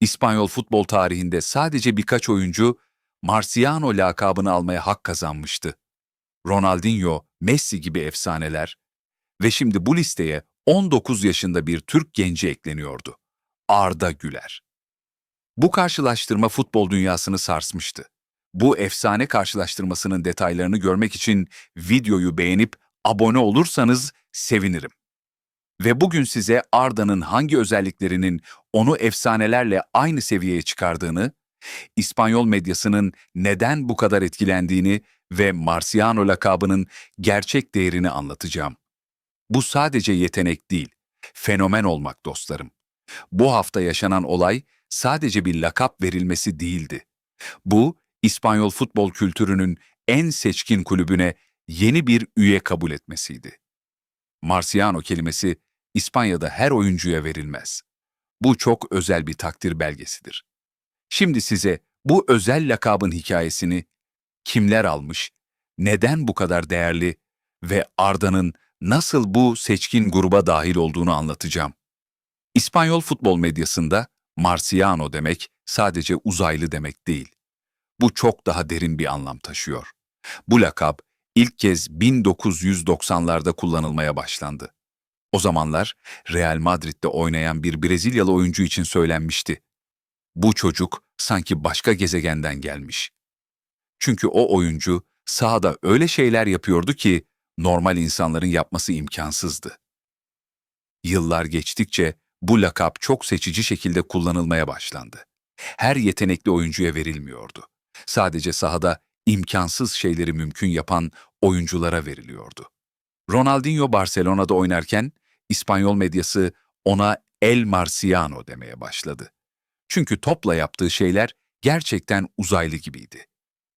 İspanyol futbol tarihinde sadece birkaç oyuncu Marciano lakabını almaya hak kazanmıştı. Ronaldinho, Messi gibi efsaneler ve şimdi bu listeye 19 yaşında bir Türk genci ekleniyordu. Arda Güler. Bu karşılaştırma futbol dünyasını sarsmıştı. Bu efsane karşılaştırmasının detaylarını görmek için videoyu beğenip abone olursanız sevinirim. Ve bugün size Arda'nın hangi özelliklerinin onu efsanelerle aynı seviyeye çıkardığını, İspanyol medyasının neden bu kadar etkilendiğini ve Marciano lakabının gerçek değerini anlatacağım. Bu sadece yetenek değil, fenomen olmak dostlarım. Bu hafta yaşanan olay sadece bir lakap verilmesi değildi. Bu, İspanyol futbol kültürünün en seçkin kulübüne yeni bir üye kabul etmesiydi. Marciano kelimesi İspanya'da her oyuncuya verilmez. Bu çok özel bir takdir belgesidir. Şimdi size bu özel lakabın hikayesini, kimler almış, neden bu kadar değerli ve Arda'nın nasıl bu seçkin gruba dahil olduğunu anlatacağım. İspanyol futbol medyasında Marciano demek sadece uzaylı demek değil. Bu çok daha derin bir anlam taşıyor. Bu lakap ilk kez 1990'larda kullanılmaya başlandı. O zamanlar Real Madrid'de oynayan bir Brezilyalı oyuncu için söylenmişti. Bu çocuk sanki başka gezegenden gelmiş. Çünkü o oyuncu sahada öyle şeyler yapıyordu ki normal insanların yapması imkansızdı. Yıllar geçtikçe bu lakap çok seçici şekilde kullanılmaya başlandı. Her yetenekli oyuncuya verilmiyordu. Sadece sahada imkansız şeyleri mümkün yapan oyunculara veriliyordu. Ronaldinho Barcelona'da oynarken İspanyol medyası ona El Marciano demeye başladı. Çünkü topla yaptığı şeyler gerçekten uzaylı gibiydi.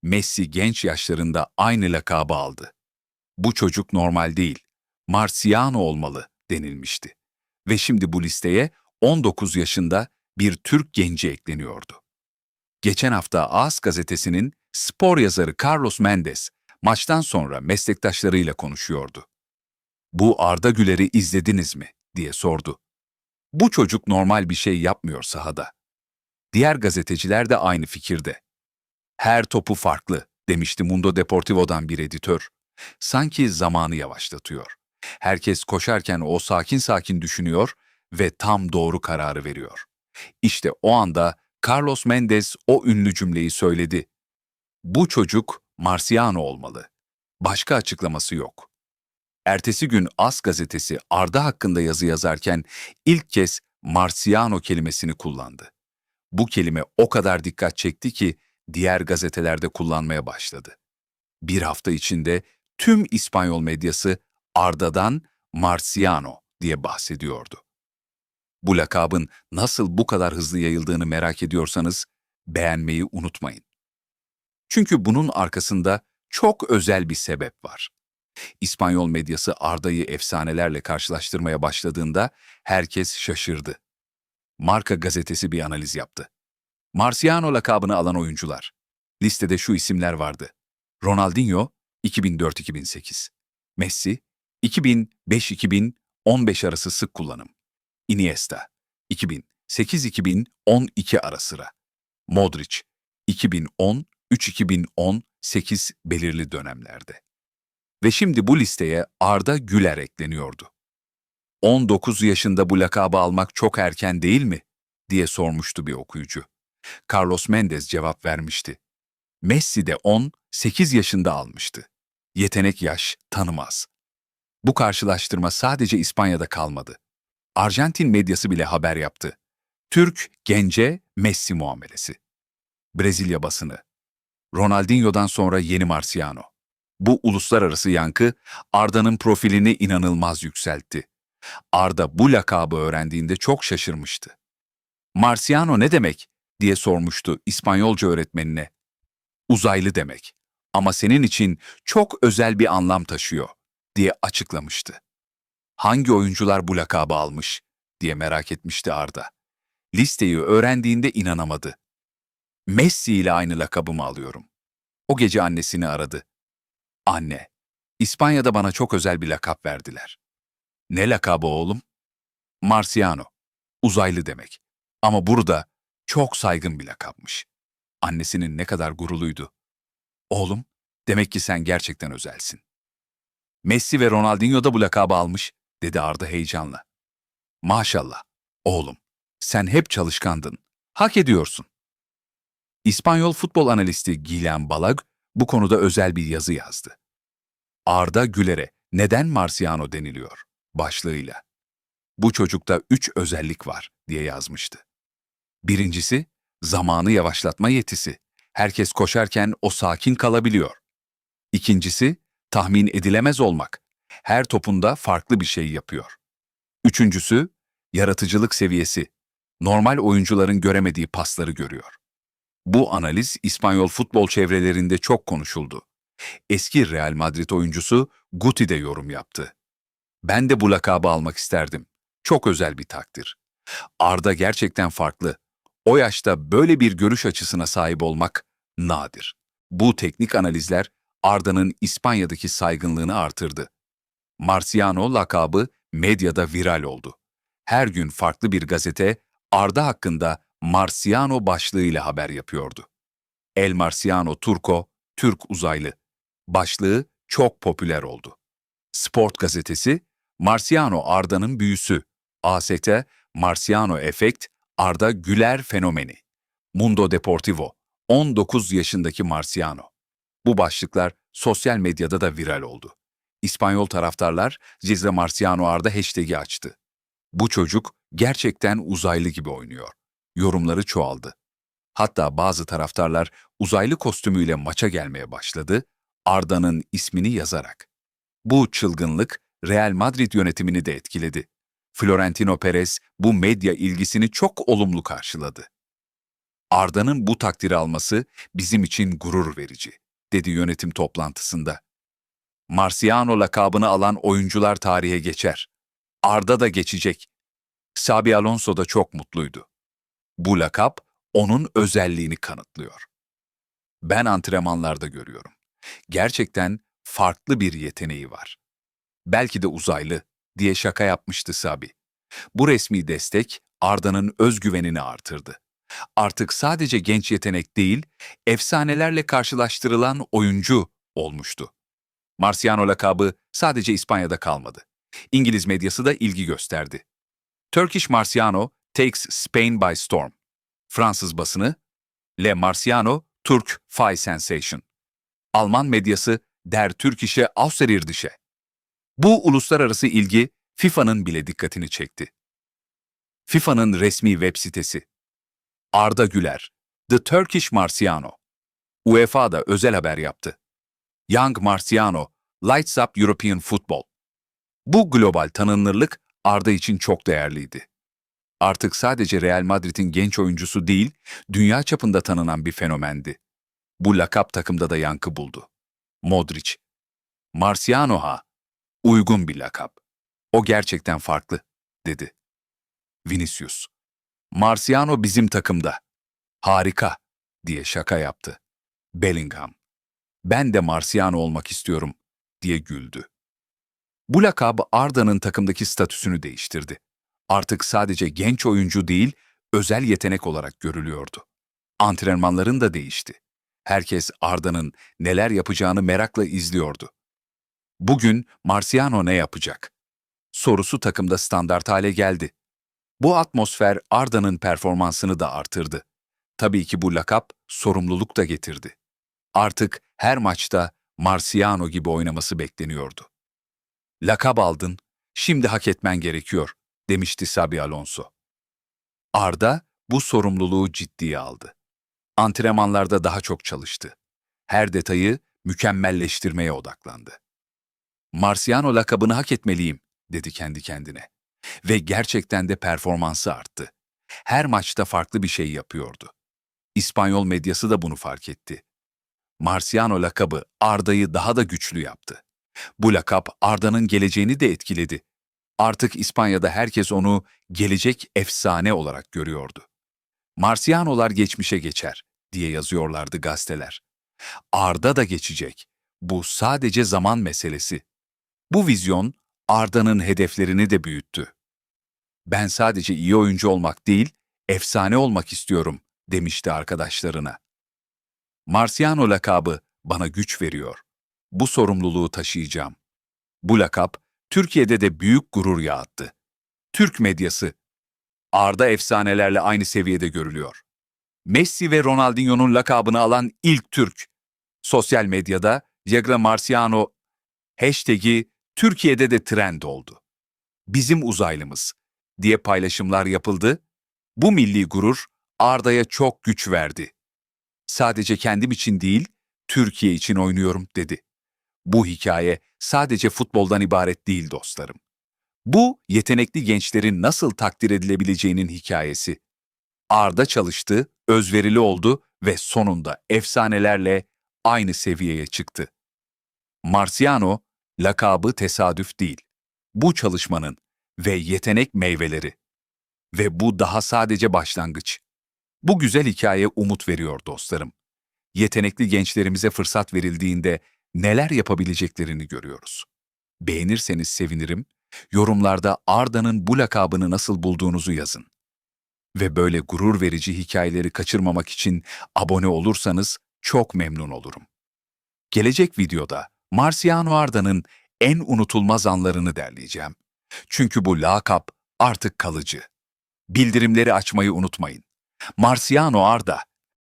Messi genç yaşlarında aynı lakabı aldı. Bu çocuk normal değil, Marciano olmalı denilmişti. Ve şimdi bu listeye 19 yaşında bir Türk genci ekleniyordu. Geçen hafta AS gazetesinin spor yazarı Carlos Mendes maçtan sonra meslektaşlarıyla konuşuyordu. Bu Arda Güler'i izlediniz mi diye sordu. Bu çocuk normal bir şey yapmıyor sahada. Diğer gazeteciler de aynı fikirde. Her topu farklı demişti Mundo Deportivo'dan bir editör. Sanki zamanı yavaşlatıyor. Herkes koşarken o sakin sakin düşünüyor ve tam doğru kararı veriyor. İşte o anda Carlos Mendes o ünlü cümleyi söyledi. Bu çocuk Marciano olmalı. Başka açıklaması yok. Ertesi gün As gazetesi Arda hakkında yazı yazarken ilk kez Marciano kelimesini kullandı. Bu kelime o kadar dikkat çekti ki diğer gazetelerde kullanmaya başladı. Bir hafta içinde tüm İspanyol medyası Arda'dan Marciano diye bahsediyordu. Bu lakabın nasıl bu kadar hızlı yayıldığını merak ediyorsanız beğenmeyi unutmayın. Çünkü bunun arkasında çok özel bir sebep var. İspanyol medyası Arda'yı efsanelerle karşılaştırmaya başladığında herkes şaşırdı. Marka gazetesi bir analiz yaptı. Marciano lakabını alan oyuncular. Listede şu isimler vardı. Ronaldinho 2004-2008. Messi 2005-2015 arası sık kullanım. Iniesta 2008-2012 ara sıra. Modric 2010-2018 belirli dönemlerde. Ve şimdi bu listeye Arda Güler ekleniyordu. 19 yaşında bu lakabı almak çok erken değil mi? diye sormuştu bir okuyucu. Carlos Mendes cevap vermişti. Messi de 18 yaşında almıştı. Yetenek yaş tanımaz. Bu karşılaştırma sadece İspanya'da kalmadı. Arjantin medyası bile haber yaptı. Türk gence Messi muamelesi. Brezilya basını. Ronaldinho'dan sonra yeni Marciano. Bu uluslararası yankı Arda'nın profilini inanılmaz yükseltti. Arda bu lakabı öğrendiğinde çok şaşırmıştı. Marciano ne demek diye sormuştu İspanyolca öğretmenine. Uzaylı demek ama senin için çok özel bir anlam taşıyor diye açıklamıştı. Hangi oyuncular bu lakabı almış diye merak etmişti Arda. Listeyi öğrendiğinde inanamadı. Messi ile aynı lakabımı alıyorum. O gece annesini aradı. Anne, İspanya'da bana çok özel bir lakap verdiler. Ne lakabı oğlum? Marciano. Uzaylı demek. Ama burada Çok saygın bir lakapmış. Annesinin ne kadar guruluydu. Oğlum, demek ki sen gerçekten özelsin. Messi ve Ronaldinho da bu lakabı almış, dedi Arda heyecanla. Maşallah, oğlum, sen hep çalışkandın. Hak ediyorsun. İspanyol futbol analisti Guillem Balag bu konuda özel bir yazı yazdı. Arda Güler'e neden Marciano deniliyor başlığıyla. Bu çocukta üç özellik var diye yazmıştı. Birincisi, zamanı yavaşlatma yetisi. Herkes koşarken o sakin kalabiliyor. İkincisi, tahmin edilemez olmak. Her topunda farklı bir şey yapıyor. Üçüncüsü, yaratıcılık seviyesi. Normal oyuncuların göremediği pasları görüyor. Bu analiz İspanyol futbol çevrelerinde çok konuşuldu. Eski Real Madrid oyuncusu Guti de yorum yaptı. Ben de bu lakabı almak isterdim. Çok özel bir takdir. Arda gerçekten farklı. O yaşta böyle bir görüş açısına sahip olmak nadir. Bu teknik analizler Arda'nın İspanya'daki saygınlığını artırdı. Marciano lakabı medyada viral oldu. Her gün farklı bir gazete Arda hakkında Marciano başlığıyla haber yapıyordu. El Marciano Turco, Türk uzaylı. Başlığı çok popüler oldu. Sport gazetesi, Marciano Arda'nın büyüsü. AST, Marciano Efekt, Arda Güler fenomeni. Mundo Deportivo, 19 yaşındaki Marciano. Bu başlıklar sosyal medyada da viral oldu. İspanyol taraftarlar Cizre Marciano Arda hashtag'i açtı. Bu çocuk gerçekten uzaylı gibi oynuyor. Yorumları çoğaldı. Hatta bazı taraftarlar uzaylı kostümüyle maça gelmeye başladı, Arda'nın ismini yazarak. Bu çılgınlık Real Madrid yönetimini de etkiledi. Florentino Perez bu medya ilgisini çok olumlu karşıladı. Arda'nın bu takdiri alması bizim için gurur verici, dedi yönetim toplantısında. Marciano lakabını alan oyuncular tarihe geçer. Arda da geçecek. Xabi Alonso da çok mutluydu. Bu lakap onun özelliğini kanıtlıyor. Ben antrenmanlarda görüyorum. Gerçekten farklı bir yeteneği var. Belki de uzaylı diye şaka yapmıştı Sabi. Bu resmi destek Arda'nın özgüvenini artırdı. Artık sadece genç yetenek değil, efsanelerle karşılaştırılan oyuncu olmuştu. Marciano lakabı sadece İspanya'da kalmadı. İngiliz medyası da ilgi gösterdi. Turkish Marciano takes Spain by storm. Fransız basını, Le Marciano, Türk Fay Sensation. Alman medyası Der Türkische Außerirdische. Bu uluslararası ilgi FIFA'nın bile dikkatini çekti. FIFA'nın resmi web sitesi. Arda Güler, The Turkish Marciano. UEFA da özel haber yaptı. Young Marciano, Lights Up European Football. Bu global tanınırlık Arda için çok değerliydi. Artık sadece Real Madrid'in genç oyuncusu değil, dünya çapında tanınan bir fenomendi. Bu lakap takımda da yankı buldu. Modric. Marciano ha. Uygun bir lakap. O gerçekten farklı, dedi. Vinicius. Marciano bizim takımda. Harika, diye şaka yaptı. Bellingham. Ben de Marciano olmak istiyorum, diye güldü. Bu lakab Arda'nın takımdaki statüsünü değiştirdi. Artık sadece genç oyuncu değil, özel yetenek olarak görülüyordu. Antrenmanların da değişti. Herkes Arda'nın neler yapacağını merakla izliyordu. Bugün Marciano ne yapacak? Sorusu takımda standart hale geldi. Bu atmosfer Arda'nın performansını da artırdı. Tabii ki bu lakap sorumluluk da getirdi. Artık her maçta Marciano gibi oynaması bekleniyordu. Lakap aldın, şimdi hak etmen gerekiyor, demişti Sabi Alonso. Arda bu sorumluluğu ciddiye aldı. Antrenmanlarda daha çok çalıştı. Her detayı mükemmelleştirmeye odaklandı. Marciano lakabını hak etmeliyim, dedi kendi kendine. Ve gerçekten de performansı arttı. Her maçta farklı bir şey yapıyordu. İspanyol medyası da bunu fark etti. Marciano lakabı Arda'yı daha da güçlü yaptı. Bu lakap Arda'nın geleceğini de etkiledi. Artık İspanya'da herkes onu gelecek efsane olarak görüyordu. Marciano'lar geçmişe geçer diye yazıyorlardı gazeteler. Arda da geçecek. Bu sadece zaman meselesi. Bu vizyon Arda'nın hedeflerini de büyüttü. Ben sadece iyi oyuncu olmak değil, efsane olmak istiyorum demişti arkadaşlarına. Marciano lakabı bana güç veriyor. Bu sorumluluğu taşıyacağım. Bu lakap Türkiye'de de büyük gurur yağıttı. Türk medyası Arda efsanelerle aynı seviyede görülüyor. Messi ve Ronaldinho'nun lakabını alan ilk Türk. Sosyal medyada Yagra Marciano hashtag'i Türkiye'de de trend oldu. Bizim uzaylımız diye paylaşımlar yapıldı. Bu milli gurur Arda'ya çok güç verdi. Sadece kendim için değil, Türkiye için oynuyorum dedi. Bu hikaye sadece futboldan ibaret değil dostlarım. Bu yetenekli gençlerin nasıl takdir edilebileceğinin hikayesi. Arda çalıştı, özverili oldu ve sonunda efsanelerle aynı seviyeye çıktı. Marciano, lakabı tesadüf değil. Bu çalışmanın ve yetenek meyveleri. Ve bu daha sadece başlangıç. Bu güzel hikaye umut veriyor dostlarım. Yetenekli gençlerimize fırsat verildiğinde neler yapabileceklerini görüyoruz. Beğenirseniz sevinirim. Yorumlarda Arda'nın bu lakabını nasıl bulduğunuzu yazın. Ve böyle gurur verici hikayeleri kaçırmamak için abone olursanız çok memnun olurum. Gelecek videoda Marciano Arda'nın en unutulmaz anlarını derleyeceğim. Çünkü bu lakap artık kalıcı. Bildirimleri açmayı unutmayın. Marciano Arda